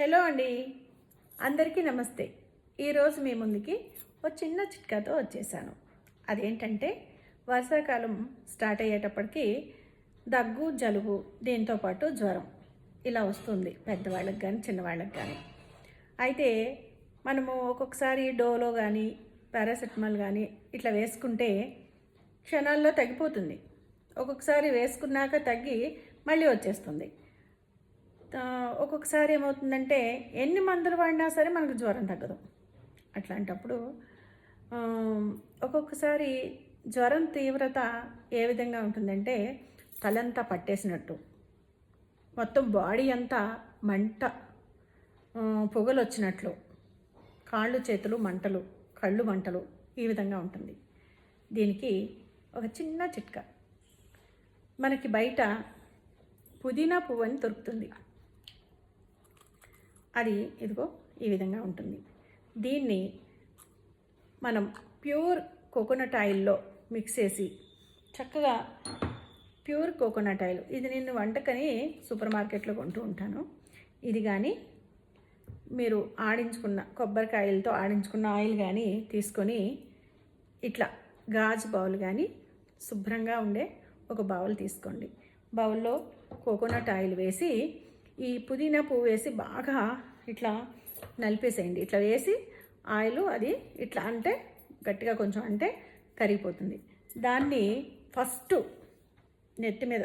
Hello అండి. అందరికీ నమస్తే. ఈరోజు మీ ముందుకి ఒక చిన్న చిట్కాతో వచ్చేసాను. అదేంటంటే వర్షాకాలం స్టార్ట్ అయ్యేటప్పటికి దగ్గు జలుబు దీంతో పాటు జ్వరం ఇలా వస్తుంది పెద్దవాళ్ళకి కానీ చిన్నవాళ్ళకి కానీ అయితే మనము ఒక్కొక్కసారి డోలో కానీ పారాసెటమాల్ కానీ ఇట్లా వేసుకుంటే క్షణాల్లో తగ్గిపోతుంది. ఒక్కొక్కసారి వేసుకున్నాక తగ్గి మళ్ళీ వచ్చేస్తుంది. ఒక్కొక్కసారి ఏమవుతుందంటే ఎన్ని మందులు వాడినా సరే మనకు జ్వరం తగ్గదు. అట్లాంటప్పుడు ఒక్కొక్కసారి జ్వరం తీవ్రత ఏ విధంగా ఉంటుందంటే తలంతా పట్టేసినట్టు. మొత్తం బాడీ అంతా మంట పొగలు వచ్చినట్లు కాళ్ళు చేతులు మంటలు కళ్ళు మంటలు ఈ విధంగా ఉంటుంది. దీనికి ఒక చిన్న చిట్కా. మనకి బయట పుదీనా పువ్వు అని దొరుకుతుంది. అది ఇదిగో ఈ విధంగా ఉంటుంది. దీన్ని మనం ప్యూర్ కోకోనట్ ఆయిల్లో మిక్స్ చేసి చక్కగా ప్యూర్ కోకోనట్ ఆయిల్ ఇది నేను వంటకని సూపర్ మార్కెట్లో కొంటూ ఉంటాను. ఇది కానీ మీరు ఆడించుకున్న కొబ్బరికాయలతో ఆడించుకున్న ఆయిల్ కానీ తీసుకొని ఇట్లా గాజు బౌల్ కానీ శుభ్రంగా ఉండే ఒక బౌల్ తీసుకోండి. బౌల్లో కోకోనట్ ఆయిల్ వేసి ఈ పుదీనా పువ్వు వేసి బాగా ఇట్లా నలిపేసేయండి. ఇట్లా వేసి ఆయిల్ అది ఇట్లా అంటే గట్టిగా కొంచెం అంటే కరిగిపోతుంది. దాన్ని ఫస్ట్ నెత్తి మీద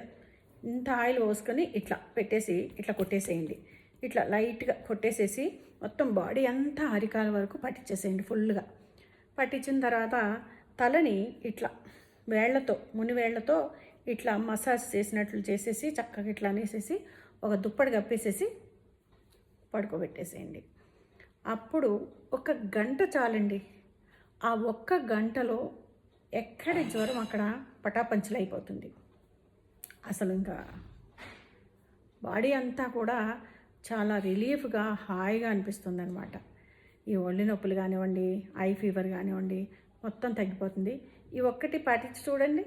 ఇంత ఆయిల్ పోసుకొని ఇట్లా పెట్టేసి ఇట్లా కొట్టేసేయండి. ఇట్లా లైట్గా కొట్టేసేసి మొత్తం బాడీ అంతా అరికాల వరకు పట్టించేసేయండి ఫుల్గా. పట్టించిన తర్వాత తలని ఇట్లా వేళ్ళతో ముని వేళ్ళతో ఇట్లా మసాజ్ చేసినట్లు చేసేసి చక్కగా ఇట్లా అనేసేసి ఒక దుప్పటి కప్పేసేసి పడుకోబెట్టేసేయండి. అప్పుడు ఒక గంట చాలండి. ఆ ఒక్క గంటలో ఎక్కడ జ్వరం అక్కడ పటాపంచలైపోతుంది. అసలు ఇంకా బాడీ అంతా కూడా చాలా రిలీఫ్గా హాయిగా అనిపిస్తుంది అనమాట ఈ ఒళ్ళు నొప్పులు కానివ్వండి ఐ ఫీవర్ కానివ్వండి మొత్తం తగ్గిపోతుంది. ఈ ఒక్కటి పాటించి చూడండి.